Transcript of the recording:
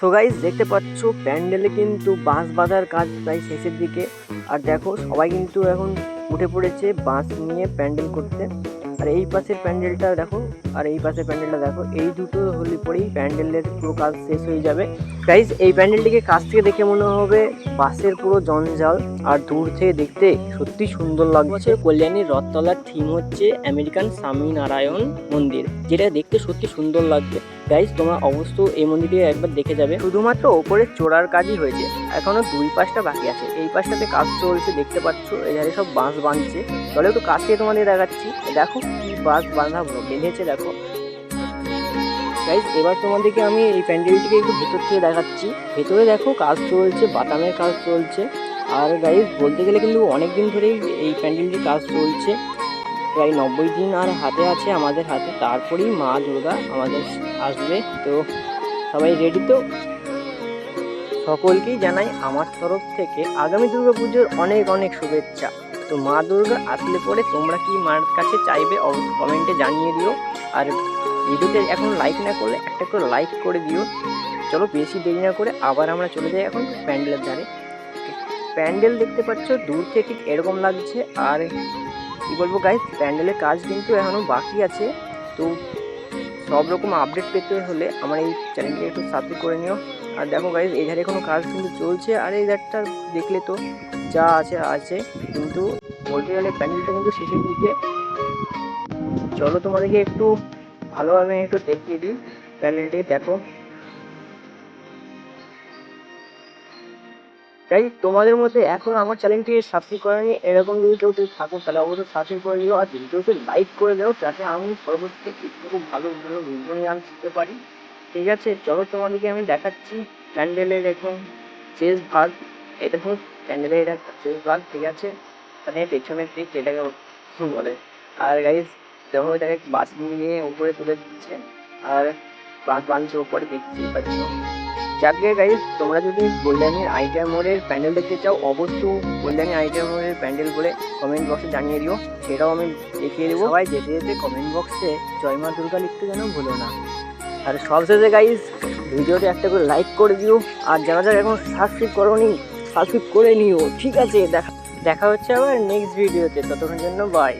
So guys দেখতে পাচ্ছ, প্যান্ডেলে কিন্তু বাঁশ বাঁধার কাজ প্রায় শেষের দিকে। আর দেখো, সবাই কিন্তু এখন উঠে পড়েছে বাঁশ নিয়ে প্যান্ডেল করতে। আর এই পাশের প্যান্ডেলটা দেখো, আর এই পাশের প্যান্ডেলটা দেখো, এই দুটো হলে পরেই প্যান্ডেলের পুরো কাজ শেষ হয়ে যাবে। গাইজ এই প্যান্ডেলটিকে কাছ থেকে দেখে মনে হবে বাসের পুরো জঞ্জাল আর দূর থেকে দেখতে সত্যি সুন্দর লাগছে। কল্যাণীর রথতলার থিম হচ্ছে আমেরিকান স্বামীনারায়ণ মন্দির যেটা দেখতে সত্যি সুন্দর লাগবে গাইজ তোমরা অবশ্য এই মন্দিরটি একবার দেখে যাবে। শুধুমাত্র ওপরে চোরার কাজই হয়েছে এখনও দুই পাশটা বাকি আছে। এই পাশটাতে কাজ চলছে দেখতে পাচ্ছ এধারে সব বাঁশ বাঁধছে। চলে একটু কাছ থেকে তোমাদের দেখাচ্ছি। দেখো কি বাঁশ বাঁধা বেঁধেছে দেখো। গাইজ এবার তোমাদেরকে আমি এই প্যান্ডেলটিকে একটু ভেতর থেকে দেখাচ্ছি। ভেতরে দেখো কাজ চলছে বাটামের কাজ চলছে। আর গাইজ বলতে গেলে কিন্তু অনেক দিন ধরেই এই প্যান্ডেলটির কাজ চলছে। প্রায় নব্বই দিন আর হাতে আছে আমাদের হাতে। তারপরেই মা দুর্গা আমাদের আসবে। তো সবাই রেডি তো? সকলকেই জানাই আমার তরফ থেকে আগামী পুজোর অনেক অনেক শুভেচ্ছা। তো মা দুর্গা আসলে পরে তোমরা কি মার কাছে চাইবে কমেন্টে জানিয়ে দিও। আর ভিডিওতে এখন লাইক না করলে একটা করে লাইক করে দিও। চলো বেশি দেরি না করে আবার আমরা চলে যাই এখন প্যান্ডেলের ধারে। প্যান্ডেল দেখতে পাচ্ছ, দূর থেকে ঠিক এরকম লাগছে। আর কি বলব গাইজ প্যান্ডেলের কাজ কিন্তু এখনও বাকি আছে। তো সব রকম আপডেট পেতে হলে আমার এই চ্যানেলকে একটু সাবস্ক্রাইব করে নিও। আর দেখো গাইজ এই ধারে কোনো কাজ কিন্তু চলছে। আর এই ধারটা দেখলে তো যা আছে আছে। কিন্তু বলতে গেলে প্যান্ডেলটা কিন্তু শেষের দিকে। চলো তোমাদেরকে একটু ভালোভাবে একটু দেখিয়ে দিই প্যান্ডেলটি দেখো। তাই তোমাদের মধ্যে এখন আমার চ্যানেলটি সাবস্ক্রাইব করেনি এরকম যদি কেউ কেউ থাকো, তাহলে অবশ্যই সাবস্ক্রাইব করে দিও আর ভিডিওকে লাইক করে দাও, যাতে আমি পরবর্তীতে খুব ভালো ভালো ভিডিও নিয়ে আনতে পারি। ঠিক আছে, চলো তোমাদেরকে আমি দেখাচ্ছি প্যান্ডেলের এখন শেষ ভাগ। এই দেখুন, প্যান্ডেলের এটা শেষ ভাগ, ঠিক আছে। মানে পেছনের দিক যেটাকে বলে। আর গাইজ দেখো, এটাকে বাস নিয়ে উপরে তুলে দিচ্ছে আর বাস বাঁধছে উপরে দেখতেই পাচ্ছ। যাকে গাইজ তোমরা যদি কল্যাণীর আইটিআর মোড়ের প্যান্ডেল দেখতে চাও, অবশ্যই কল্যাণী আইটিআর মোড়ের প্যান্ডেল বলে কমেন্ট বক্সে জানিয়ে দিও। সেটাও আমি দেখিয়ে দেবো। সবাই যেতে যেতে কমেন্ট বক্সে জয় মা দুর্গা লিখতে যেন ভুলো না। আর সবশেষে গাইজ ভিডিওতে একটা করে লাইক করে দিও। আর যারা যারা এখন সাবস্ক্রাইব করো নি সাবস্ক্রাইব করে নিও। ঠিক আছে, দেখা দেখা হচ্ছে আবার নেক্সট ভিডিওতে ততক্ষণ জন্য বাই